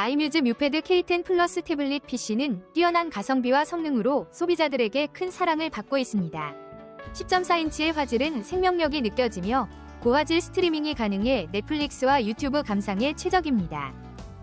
아이뮤즈 뮤패드 K10 플러스 태블릿 PC는 뛰어난 가성비와 성능으로 소비자들에게 큰 사랑을 받고 있습니다. 10.4인치의 화질은 생명력이 느껴지며 고화질 스트리밍이 가능해 넷플릭스와 유튜브 감상에 최적입니다.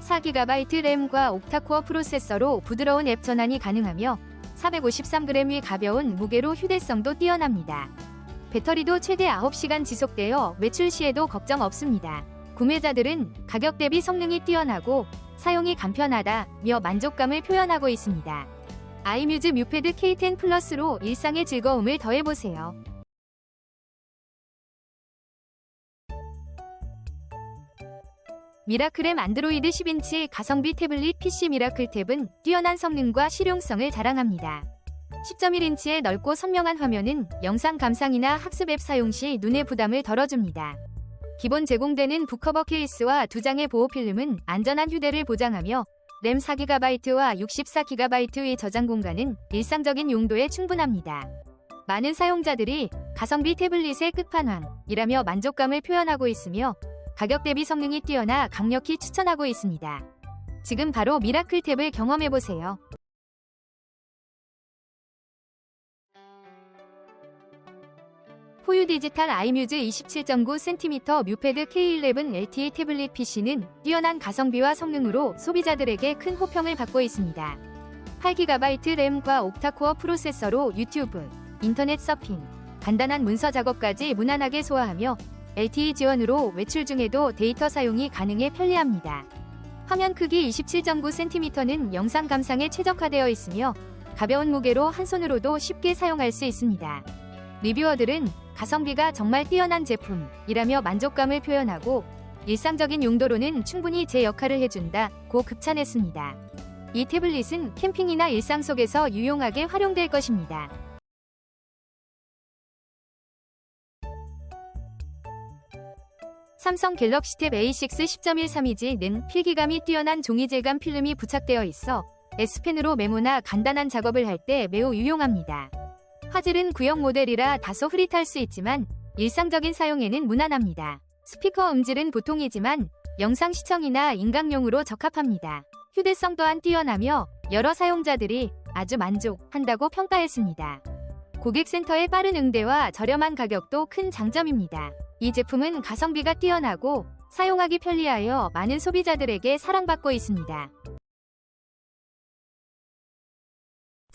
4GB 램과 옥타코어 프로세서로 부드러운 앱 전환이 가능하며 453g의 가벼운 무게로 휴대성도 뛰어납니다. 배터리도 최대 9시간 지속되어 외출 시에도 걱정 없습니다. 구매자들은 가격 대비 성능이 뛰어나고 사용이 간편하다며 만족감을 표현하고 있습니다. 아이뮤즈 뮤패드 K10 플러스로 일상의 즐거움을 더해보세요. 미라클엠 안드로이드 10인치 가성비 태블릿 PC 미라클 탭은 뛰어난 성능과 실용성을 자랑합니다. 10.1인치의 넓고 선명한 화면은 영상 감상이나 학습 앱 사용 시 눈의 부담을 덜어줍니다. 기본 제공되는 북커버 케이스와 두 장의 보호 필름은 안전한 휴대를 보장하며 램 4GB와 64GB의 저장 공간은 일상적인 용도에 충분합니다. 많은 사용자들이 가성비 태블릿의 끝판왕이라며 만족감을 표현하고 있으며 가격 대비 성능이 뛰어나 강력히 추천하고 있습니다. 지금 바로 미라클 탭을 경험해보세요. 포유 디지털 아이뮤즈 27.9cm 뮤패드 K11 LTE 태블릿 PC는 뛰어난 가성비와 성능으로 소비자들에게 큰 호평을 받고 있습니다. 8GB 램과 옥타코어 프로세서로 유튜브, 인터넷 서핑, 간단한 문서 작업까지 무난하게 소화하며 LTE 지원으로 외출 중에도 데이터 사용이 가능해 편리합니다. 화면 크기 27.9cm는 영상 감상에 최적화되어 있으며 가벼운 무게로 한 손으로도 쉽게 사용할 수 있습니다. 리뷰어들은 가성비가 정말 뛰어난 제품이라며 만족감을 표현하고 일상적인 용도로는 충분히 제 역할을 해준다 고 극찬했습니다. 이 태블릿은 캠핑이나 일상 속에서 유용하게 활용될 것입니다. 삼성 갤럭시 탭 A6 10.13인치는 필기감이 뛰어난 종이 질감 필름이 부착되어 있어 S펜으로 메모나 간단한 작업을 할 때 매우 유용합니다. 화질은 구형 모델이라 다소 흐릿할 수 있지만 일상적인 사용에는 무난합니다. 스피커 음질은 보통이지만 영상 시청이나 인강용으로 적합합니다. 휴대성 또한 뛰어나며 여러 사용자들이 아주 만족한다고 평가했습니다. 고객센터의 빠른 응대와 저렴한 가격도 큰 장점입니다. 이 제품은 가성비가 뛰어나고 사용하기 편리하여 많은 소비자들에게 사랑받고 있습니다.